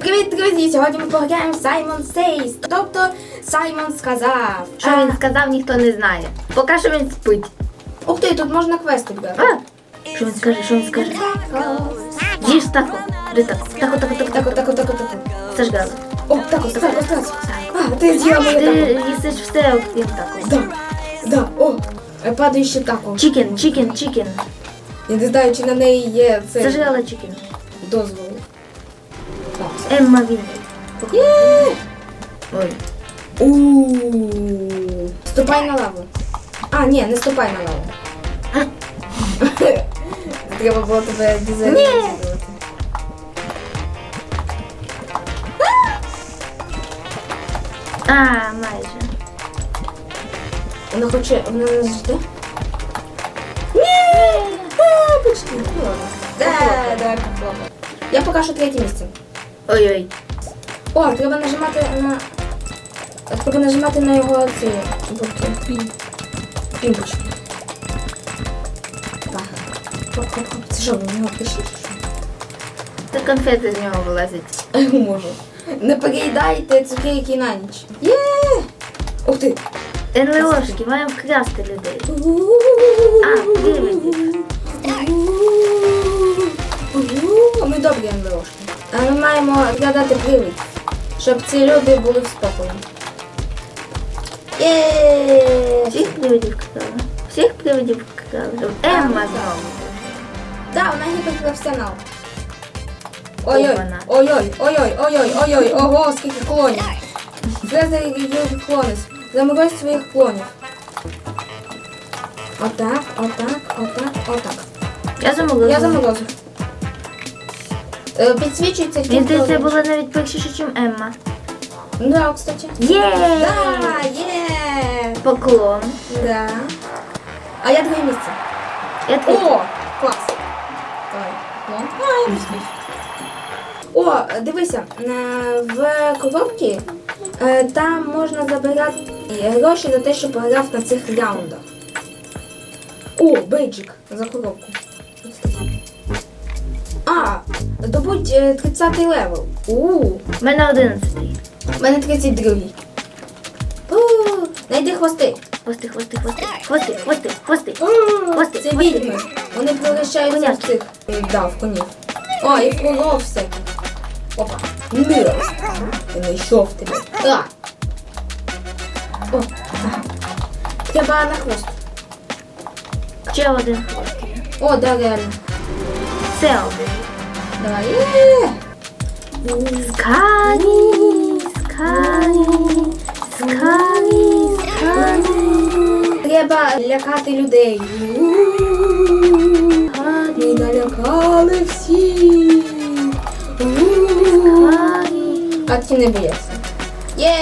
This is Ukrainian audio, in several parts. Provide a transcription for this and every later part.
Привіт, друзі! Сьогодні ми пограємо Simon Says. Тобто Саймон сказав. Що він сказав, ніхто не знає. Поки що він спить. Ух ти, тут можна квести брати. А? Що він скаже, що він скаже? Їж тако. Де тако? Тако, тако, тако, Так, тако. так, так, так, так. Це ж гала. О, так, так, так, так. А, ти з'їла моє Ти їсиш все, окрім тако. Да, да, о, е, падаюче тако. Чікен, чікен, чікен. Я не знаю, чи на неї є Це цей чікен. дозвол. Так, все. Емма Вінні. Є! Ой. Ууу. Ступай на лаву. А, ні, не ступай на лаву. Треба було тебе дезорганізувати. А, майже. Вона хоче, вона нас жде. Ні! А, почти. Ну ладно. Да, давай попробуємо. Я поки що третє місце. Ой-ой. О, треба нажимати на. Треба нажимати на його ці бурки. Пімпочки. Так. Хоп-хоп-хоп. Це що, в нього пишеш? Це конфети з нього вилазять. Можу. Не переїдайте цукерки на ніч. Є! Ух ти! НЛОшки, маємо вкрасти людей. А, привидів. Ми добрі НЛОшки. А ми маємо згадати привид, щоб ці люди були в спокої. Всіх привидів вкрали. Всіх привидів вкрали. Емма знову. Да, вона гіперпрофесіонал. Ой-ой, ой-ой, ой-ой, ой-ой, ой-ой, ого, скільки клонів. Слезай їх клони. Заморозь своїх клонів. Отак, отак, отак, отак. Я замовила. Я заморозив. Е, Підсвічується Мені здається, клонів. було навіть першіше, ніж Емма. Да, кстати. Є! Да, є! Поклон. Да. А я друге місце. Я третя. О, клас. Давай. Ну. А, я. О, дивися, е, в коробці е, там можна забирати гроші за те, що програв на цих раундах. О, бейджик за коробку. А, добудь е, 30 левел. У, У мене 11. в мене 32. У, Найди хвости. Хвости, хвости, хвости. Хвости, хвости, хвости. Хвости, Це відьми. Вони превращаються в Коняки. цих. е, Да, в конів. О, і в коров всяких. Опа. Милость. Я знайшов тебе. Так. О, ага. Треба на хвост. Ще один хвост. О, да, реально. Це один. Давай. Скані, скані, скані, скані. Треба лякати людей. Ми налякали всі. Скані. Катки не бояться. Є.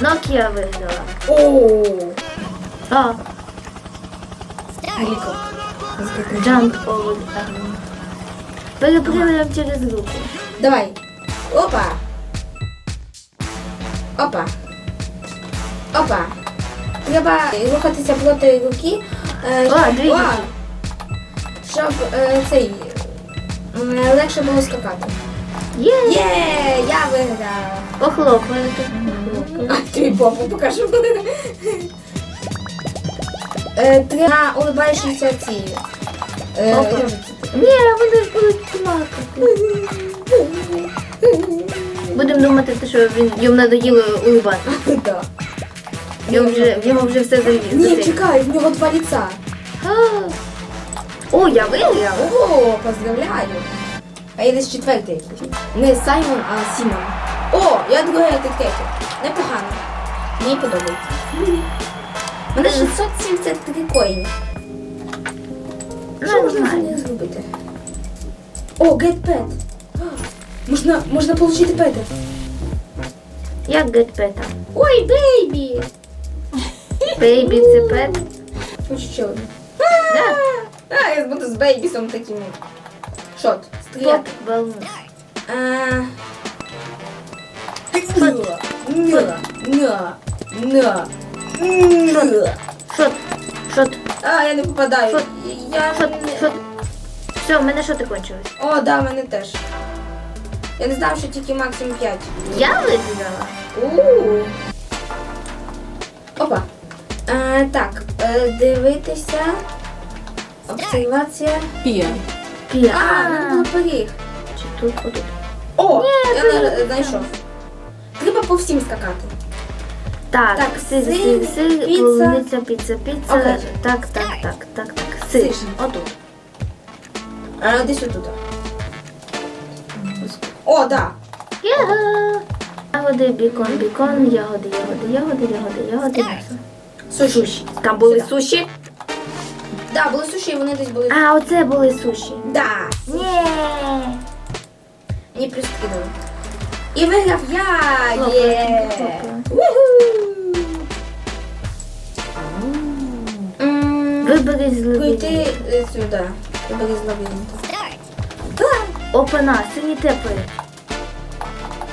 Нокія виграла. О. А. Джамп Оуд. Перепрыгаємо через руку. Давай. Опа. Опа. Опа. Треба рухатися проти руки, е, О, щоб. О, щоб е, цей м, легше було скакати. Є! Є, я виграла. Похлопали А тобі попу покажу. Е, Треба на улыбаючіся ці. Е, Ні, вони ж будуть плакати. Будемо думати, що він йому надоїло улибати. Да. Йому вже, йому вже все Ні, завів. чекай, в нього два лица. О, я виграла. О, поздравляю. А я десь четвертий. Не Саймон, а Сімон. О, я друге етикеті. Непогано. Мені подобається. У мене 673 коїні. Що Ну, можна нормально. взагалі зробити? О, get pet. Можна, можна отримати пета. Як гетпета? Ой, бейбі! Бейбі це пет. Хочу ще одну. Да. А, я буду з бейбісом таким. Шот. Поп Стріляти. балун. А... На, на, на, на, на. Шот. Шот. А, я не попадаю. Шот. Я Шот. не... Все, в мене шоти кончились. О, да, в мене теж. Я не знав, що тільки максимум 5. Я. У. Опа. Е, так, е, дивитися. Обсервація. Пія. Пія. А, ну було пиріг. Чи тут, отут. О, я знайшов. Треба по всім скакати. Так, Так, сир, сир, сир, піца. полуниця, піца, піца. Окей. Так, так, так, так, так. Сир. Сир. Отут. А, десь отут. О, да. Яга. Ягоди, бікон, бікон, ягоди, ягоди, ягоди, ягоди, ягоди, м'ясо. Суші. Там були Сюди. суші? Да, були суші, і вони десь були. А, оце були суші. Да. Ні. Мені плюс скинули. І виграв я! Є! хлопець. Уху! Вибери з Пройти лавіринту. е, сюди. Вибери з лабіринту. Опана, сині тепер.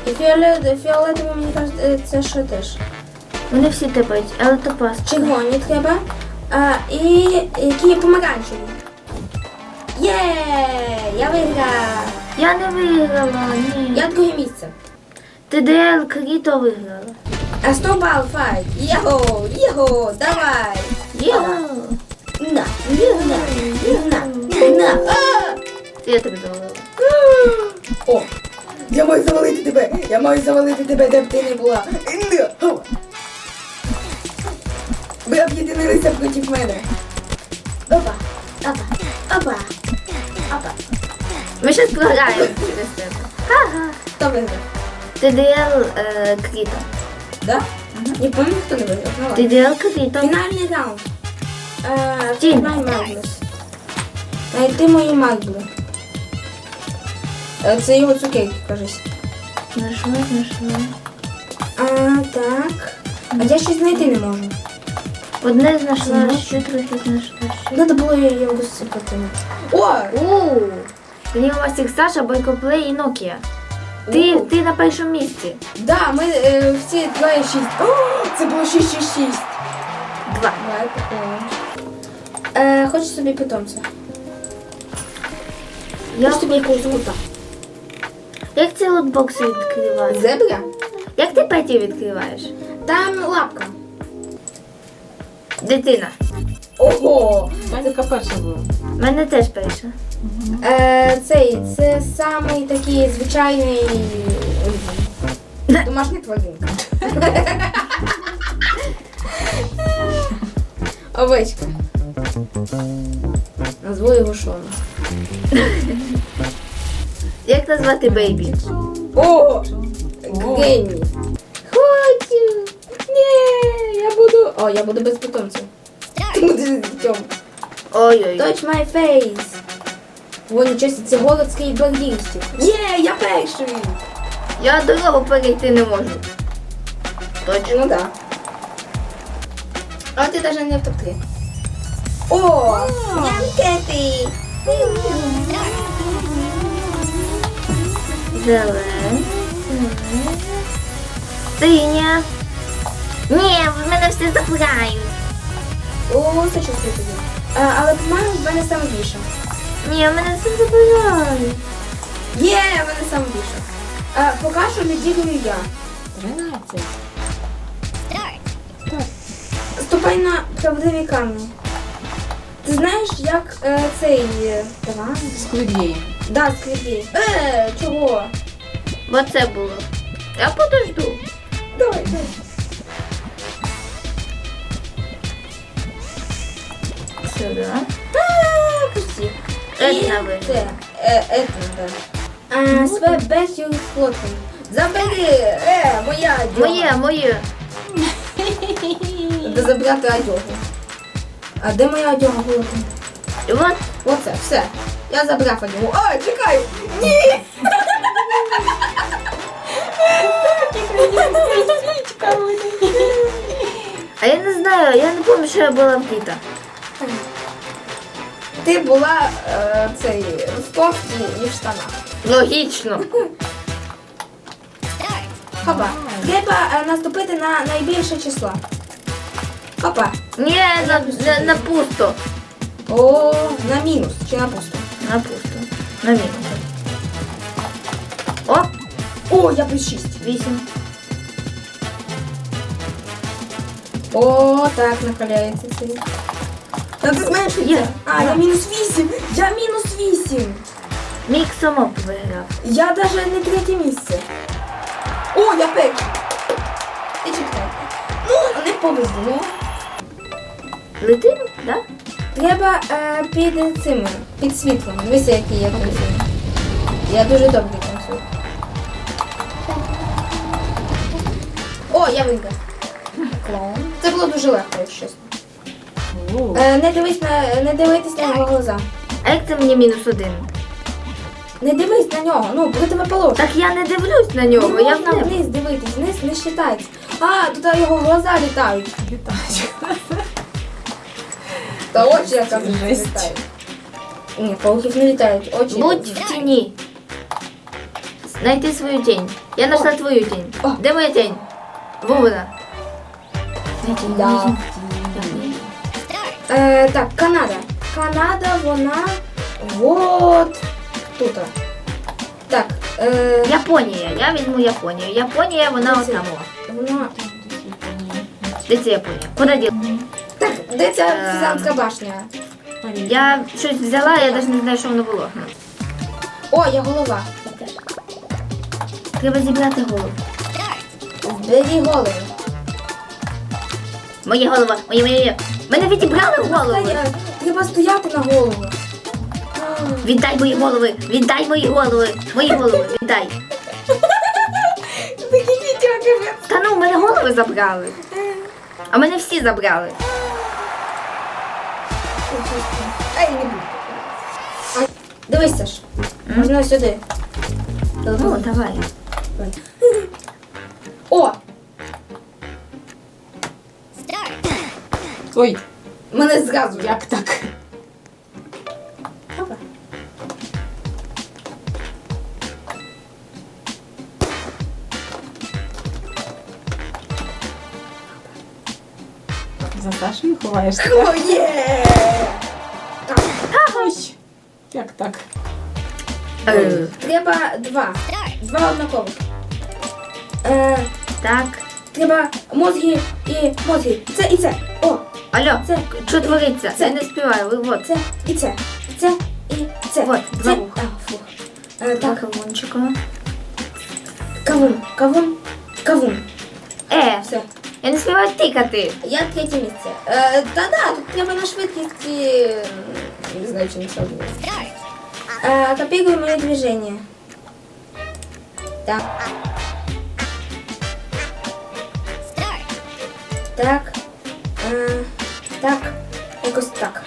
І фіолет, фіолетово, мені кажуть, е, це що теж? Вони всі тепають, але то паста. Червоні треба. А, і які помаранчеві. Є! Я виграв! Я не виграла, ні. Я друге місце. ТДЛ Кріто виграла. А 100 бал файт. Його, його, давай. Є. На, на, на, на. Це я тобі дала. О, я маю завалити тебе. Я маю завалити тебе, де б ти не була. Ви об'єдналися проти мене. Опа, опа, опа, опа. Ми щас програємо через тебе. Ага. Хто виграв? ТДЛ е, Кріто. Да? Не пам'ятаю, хто не виграв. Ну, ладно. ТДЛ Кріто. Фінальний раунд. Е, Тінь. Впізнай Маглес. Знайти мої магли. Е, Це його цукерки, кажись. Знайшла, знайшла. А, так. А я щось знайти не можу. Одне знайшла, ще трохи знайшла. Надо було його розсипати. О! У, Рівмастік Саша, Бойкоплей і Nokia. Ти, ти на першому місці. Да, ми е, всі двоє шість. О, це було шість шість шість. Два. Давай. Е, хочу собі питомця. Я Хочу собі якогось кота. Як ці лотбокси відкривають? Зебра? Як ти петі відкриваєш? Там лапка. Дитина. Ого! У мене така перша була. У мене теж перша. Е, цей, це самий такий звичайний домашня тваринка. Овечка. Назву його Шона. Як назвати бейбі? О! Генні. Хочу! Ні, я буду. О, я буду без питомця. Ти будеш з дітьом. Ой-ой. Touch my face. О, нічого, це голодський бандитів. Є, я перший. Я дорогу перейти не можу. Точно. Ну да. А ти навіть не в топ-3. О! Нянкети! Зелен. Синя. Ні, в мене всі забирають. О, це що тобі. А, але, по-моєму, в мене саме більше. Ні, в мене всі забирають. Є, в мене саме більше. Поки що лідірую я. 13. Ступай на правдиві камні. Ти знаєш, як е, цей е, таран? Да, скрипі. Е, чого? Бо це було. Я подожду. Давай, давай. Сюди. А, пусти. Етна І виграла. це, е, Етна, да. А, своє бетю флотом. Забери! Е, моя одяга. Моє, моє. Треба забрати одягу. А де моя одяга флотом? І от Оце, все. Я забрав одягу. А, чекай! Ні! А я не знаю, я не пам'ятаю, що я була вдіта. Ти була е, цей, в кофті і в штанах. Логічно. Хопа. Треба е, наступити на найбільше число. Хопа. Ні, на, на, на пусто. О, на мінус чи на пусто. На пусто. На мінус. О, О, я плюс 6. Вісім. О, так, накаляється цей. Та ти зменшується. Є. А, я мінус 8. Я мінус 8. Міксомоп виграв. Я даже не третє місце. О, я перший. Ти чекай. Ну, не повезло. Летим, да? Треба е, під цими, під світлом. Дивися, який я танцюю. Я дуже добре танцюю. О, я виграв. Клоун. Це було дуже легко, якщо чесно. Е, не дивись на не дивитись на його глаза. А як це мені мінус один? Не дивись на нього, ну, коли тебе положить. Так я не дивлюсь на нього, Не я вниз дивитись, вниз не считається. А, тут його глаза літають. літають. Та очі, я кажу, Жесть. літають. Ні, пауків не літають, очі. Будь в тіні. Знайти свою тінь. Я знайшла твою тінь. О. Де моя тінь? Во вона. Знайти Да. тінь. Е, так, Канада. Канада, вона вот тут. Так, е, Японія. Я візьму Японію. Японія, вона Де це? отам. о. вона. Де це Японія? Куди діла? Де ця. Пізанська башня? Я щось взяла, я навіть не знаю, що воно було. О, я голова. Треба зібрати голову. Збері голови. Моя голова, моє, моє, моє. Мене відібрали голови. Е, Треба стояти на голову. Віддай мої голови, віддай мої голови, мої голови, віддай. Такі дітяки. Та ну, мене голови забрали. А мене всі забрали. Ей, не буду. Дивись, Саш. Можна сюди. Ну, давай. О! Ой, Мене зразу. як так? За Сашею ховаєшся? О, є! Е, Треба два. Два однакових. Е, так. треба мозги і мозги. Це і це. О, Алло, Це. що твориться? Це. Я не співаю, ви вот. це і це. Це і це. Вот, це. два вуха. А, фу. Е, Так, так, кавунчика. кавун, кавун, кавун. Е, Все. я не співаю тикати. Я третє місце. Е, та да, тут треба на швидкість і... Не знаю, чи не все буде. Е, копируй мои движения. Так. Так. Е, так. Якось так.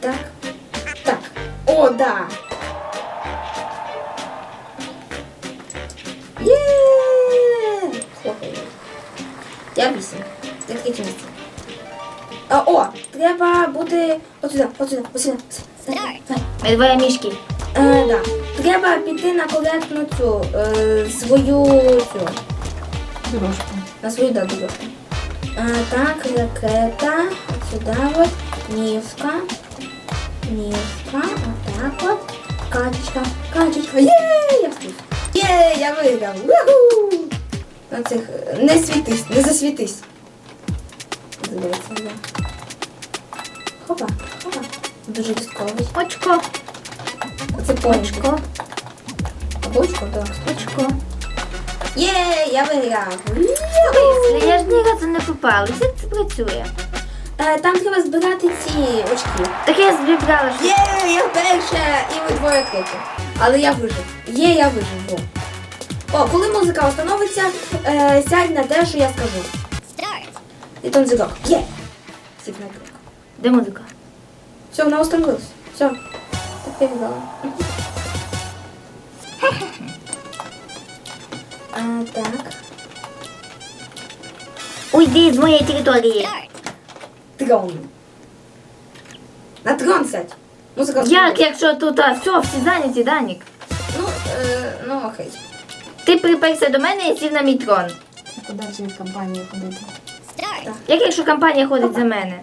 Так. Так. О, да. Є! Хлопаю. Я вісім. Це третє місце. А, о, треба бути от сюди, от двоє мішки. Е, да. Треба піти на коректну цю е, свою цю. Дорожку. На свою да, дорожку. Е, так, ракета. Сюди от. Нівка. Нівка. Отак от. Качечка. Качечка. Є, я встиг. Є, я виграв. Уху! На цих. Не світись, не засвітись. Здається, да. Хопа, хопа. Дуже різковий. Очко, Оце понечко. очко, так. очко. Є, я виграв. Слухай, я ж ні разу не попалась. Як це працює? Е, Там треба збирати ці очки. Так я зібрала, що Є, я перша, і ви двоє треті. Але я вижив. Є, я вижив. О, О коли музика остановиться, е, сядь на те, що я скажу. І тон зірок. Є. Сів на крок. де музика? Все, вона остановилась. Все. Так я віддала. А, так. Уйди з моєї території. Трон. На трон сядь. Музика Як, якщо тут а, все, всі зайняті, Данік? Ну, е, ну окей. Ти приперся до мене і сів на мій трон. Куди вже від компанії ходити? Як якщо компанія ходить за мене?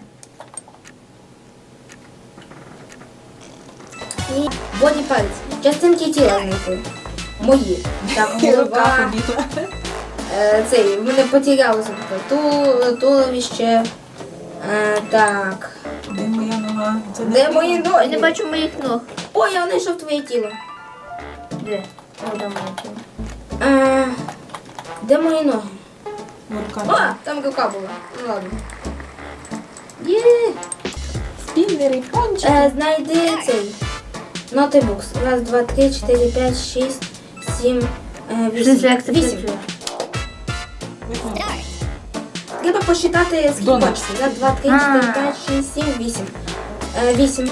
І боді пальці. Частинки тіла знайти. Мої. Так, голова. Е, цей, в мене потерялося таке. Ту, туловище. Е, так. Де моя нога? Це Де мої Я ноги? не бачу моїх ног. О, я знайшов твоє тіло. Де? О, де моє тіло. Е, де мої ноги? рука. О, там рука була. Ну ладно. Є. Спіннери, пончики. Е, знайди цей. Нотебукс. Раз, два, три, чотири, п'ять, шість, сім, е, Що це вісім. як це Вісім. працює? Виконай. Треба посчитати скільки Донор. бачите. Раз, два, три, А. чотири, п'ять, шість, сім, вісім. Е, вісім.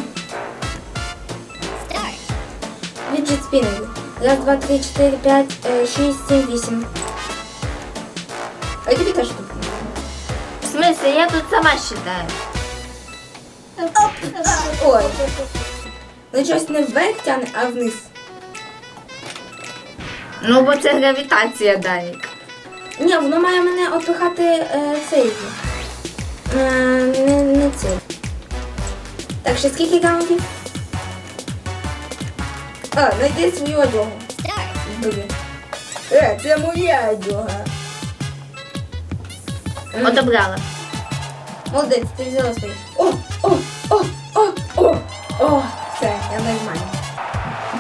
Віджит спіннери. Раз, два, три, чотири, п'ять, е, шість, сім, вісім. А я тобі теж тут. В смысле, я тут сама считаю. Ой. Ну щось не вверх тягне, а вниз. Ну, бо це гравітація, Данік. Ні, воно має мене отпихати е, цей. Е, не, не цей. Так, ще скільки раундів? А, знайди свою одягу. Блін. Е, це моя одяга. М, Одобрала. Молодець, ти взяла свою. О, о, о, о, о, о, я нормально.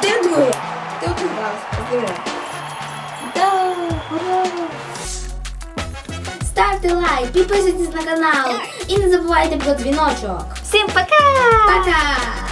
Ти друге. Ти отругалась, поздравляю. Да, ура! Ставте лайк, підписуйтесь на канал і не забувайте про дзвіночок. Всім пока! Пока!